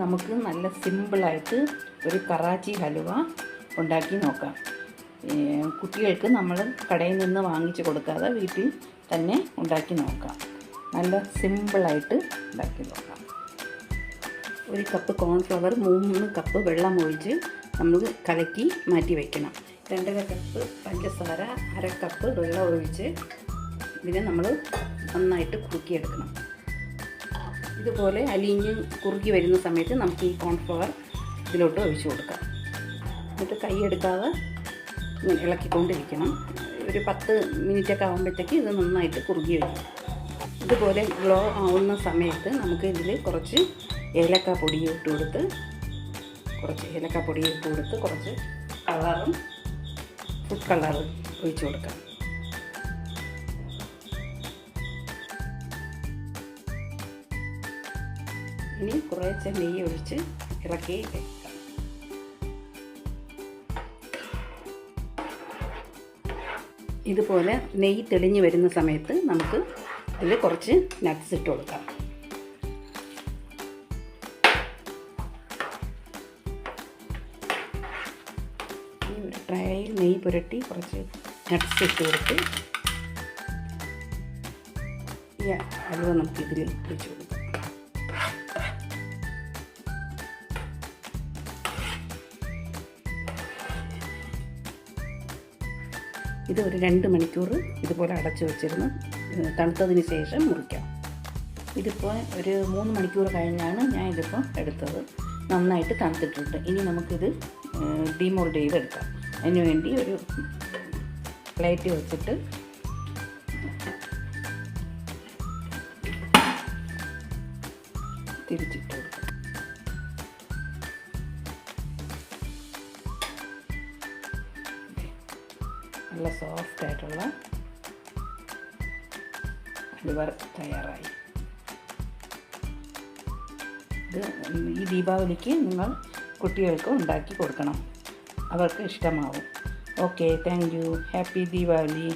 നമുക്ക് നല്ല സിമ്പിളായിട്ട് ഒരു കറാച്ചി ഹലുവ ഉണ്ടാക്കി നോക്കാം. കുട്ടികൾക്ക് നമ്മൾ കടയിൽ നിന്ന് വാങ്ങിച്ച് കൊടുക്കാതെ വീട്ടിൽ തന്നെ ഉണ്ടാക്കി നോക്കാം. നല്ല സിമ്പിളായിട്ട് ഉണ്ടാക്കി നോക്കാം. ഒരു കപ്പ് കോൺഫ്ലവർ മൂന്ന് കപ്പ് വെള്ളം ഒഴിച്ച് നമ്മൾ കലക്കി മാറ്റി വയ്ക്കണം രണ്ടര കപ്പ് പഞ്ചസാര അര കപ്പ് വെള്ളം ഒഴിച്ച് ഇതിനെ നമ്മൾ നന്നായിട്ട് കുറുക്കിയെടുക്കണം. ഇതുപോലെ അലിഞ്ഞ് കുറുക്കി വരുന്ന സമയത്ത് നമുക്ക് ഈ കോൺഫ്ലവർ ഇതിലോട്ട് ഒഴിച്ചു കൊടുക്കാം. എന്നിട്ട് കൈ എടുക്കാതെ ഇങ്ങനെ ഇളക്കിക്കൊണ്ടിരിക്കണം. ഒരു പത്ത് മിനിറ്റൊക്കെ ആകുമ്പോഴത്തേക്ക് ഇത് നന്നായിട്ട് കുറുകി വരും. ഇതുപോലെ ഗ്ലോ ആവുന്ന സമയത്ത് നമുക്ക് ഇതിൽ കുറച്ച് ഏലക്ക പൊടി ഇട്ട് കൊടുത്ത് കുറച്ച് ഏലക്ക പൊടി ഇട്ട് കൊടുത്ത് കുറച്ച് കളറും ഫുഡ് കളറും ഒഴിച്ചു കൊടുക്കാം. ഇനി കുറേശ്ശെ നെയ്യ് ഒഴിച്ച് ഇറക്കി ഇതുപോലെ നെയ്യ് തെളിഞ്ഞു വരുന്ന സമയത്ത് നമുക്ക് ഇതിൽ കുറച്ച് നട്ട്സ് ഇട്ട് കൊടുക്കാം. ട്രയിൽ നെയ്യ് പുരട്ടി കുറച്ച് നട്ട്സ് ഇട്ട് കൊടുത്ത് ഈ ഹലുവ നമുക്ക് ഇതിൽ വെച്ച് കൊടുക്കാം. ഇത് ഒരു രണ്ട് മണിക്കൂർ ഇതുപോലെ അടച്ചു വെച്ചിരുന്നു. തണുത്തതിന് ശേഷം മുറിക്കാം. ഇതിപ്പോൾ ഒരു മൂന്ന് മണിക്കൂർ കഴിഞ്ഞാണ് ഞാൻ ഇതിപ്പോൾ എടുത്തത്. നന്നായിട്ട് തണുത്തിട്ടുണ്ട്. ഇനി നമുക്കിത് ഡീമോൾഡ് ചെയ്തെടുക്കാം. അതിന് വേണ്ടി ഒരു പ്ലേറ്റ് വെച്ചിട്ട് തിരിച്ചിട്ട് കൊടുക്കാം. നല്ല സോഫ്റ്റ് ആയിട്ടുള്ള ഹലുവ തയ്യാറായി. ഇത് ഈ ദീപാവലിക്ക് നിങ്ങൾ കുട്ടികൾക്ക് ഉണ്ടാക്കി കൊടുക്കണം. അവർക്ക് ഇഷ്ടമാവും. Okay thank you happy Deepavali